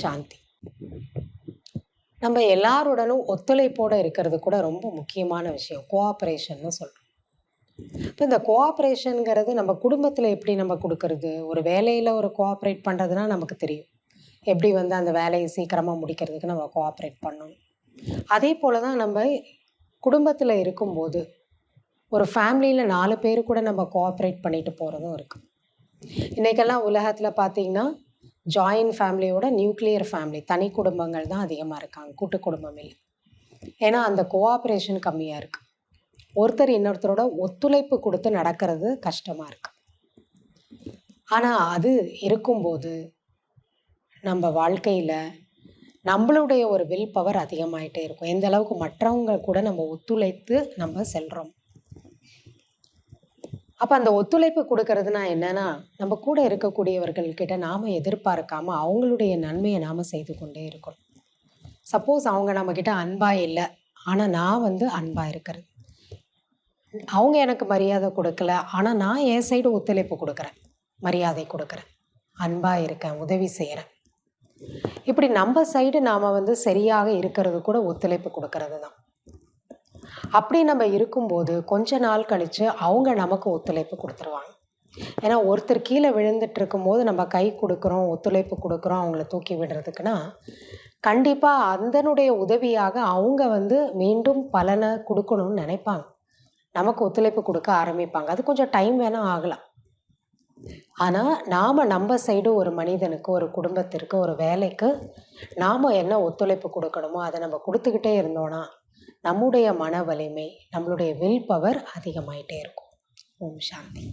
சாந்தி. நம்ம எல்லாருடனும் ஒத்துழைப்போடு இருக்கிறது கூட ரொம்ப முக்கியமான விஷயம். கோஆப்ரேஷன்னு சொல்கிறோம் இப்போ இந்த கோஆப்ரேஷனுங்கிறது நம்ம குடும்பத்தில் எப்படி நம்ம கொடுக்கறது? ஒரு வேலையில் ஒரு கோஆப்ரேட் பண்ணுறதுனா நமக்கு தெரியும். எப்படி வந்து அந்த வேலையை சீக்கிரமாக முடிக்கிறதுக்கு நம்ம கோஆப்ரேட் பண்ணணும். அதே போல் தான் நம்ம குடும்பத்தில் இருக்கும்போது ஒரு ஃபேமிலியில் நாலு பேர் கூட நம்ம கோஆப்ரேட் பண்ணிட்டு போகிறதும் இருக்குது இன்றைக்கெல்லாம் உலகத்தில் பார்த்தீங்கன்னா ஜாயின்ட் ஃபேமிலியோட நியூக்ளியர் ஃபேமிலி தனி குடும்பங்கள் தான் அதிகமாக இருக்காங்க கூட்டு குடும்பம். இல்லை ஏன்னா அந்த கோஆப்ரேஷன் கம்மியாக இருக்குது ஒருத்தர் இன்னொருத்தரோட ஒத்துழைப்பு கொடுத்து நடக்கிறது கஷ்டமாக இருக்குது ஆனால் அது இருக்கும்போது நம்ம வாழ்க்கையில் நம்மளுடைய ஒரு வில் பவர் அதிகமாகிட்டே இருக்கும். எந்த அளவுக்கு மற்றவங்க கூட நம்ம ஒத்துழைத்து நம்ம செல்கிறோம் அப்போ அந்த ஒத்துழைப்பு கொடுக்கறதுனா என்னன்னா நம்ம கூட இருக்கக்கூடியவர்கள்கிட்ட நாம் எதிர்பார்க்காம அவங்களுடைய நன்மையை நாம் செய்து கொண்டே இருக்கணும். சப்போஸ் அவங்க நம்மக்கிட்ட அன்பாக இல்லை ஆனால் நான் வந்து அன்பாக இருக்கிறது. அவங்க எனக்கு மரியாதை கொடுக்கல ஆனால் நான் என் சைடு ஒத்துழைப்பு கொடுக்குறேன் மரியாதை கொடுக்குறேன் அன்பாக இருக்கேன் உதவி செய்கிறேன் இப்படி நம்ம சைடு நாம் வந்து சரியாக இருக்கிறது கூட ஒத்துழைப்பு கொடுக்கறது தான் அப்படி நம்ம இருக்கும்போது கொஞ்ச நாள் கழித்து அவங்க நமக்கு ஒத்துழைப்பு கொடுத்துருவாங்க. ஏன்னா ஒருத்தர் கீழே விழுந்துட்டு இருக்கும்போது நம்ம கை கொடுக்குறோம் ஒத்துழைப்பு கொடுக்குறோம் அவங்கள தூக்கி விடுறதுக்குன்னா கண்டிப்பாக அதனுடைய உதவியாக அவங்க வந்து மீண்டும் பலனை கொடுக்கணும்னு நினைப்பாங்க. நமக்கு ஒத்துழைப்பு கொடுக்க ஆரம்பிப்பாங்க. அது கொஞ்சம் டைம் வேணால் ஆகலாம். ஆனால் நாம் நம்ம சைடு ஒரு மனிதனுக்கு ஒரு குடும்பத்திற்கு ஒரு வேலைக்கு நாம் என்ன ஒத்துழைப்பு கொடுக்கணுமோ அதை நம்ம கொடுத்துக்கிட்டே இருந்தோன்னா நம்முடைய மன வலிமை நம்மளுடைய வில் பவர் அதிகமாயிட்டே இருக்கும். ஓம் சாந்தி.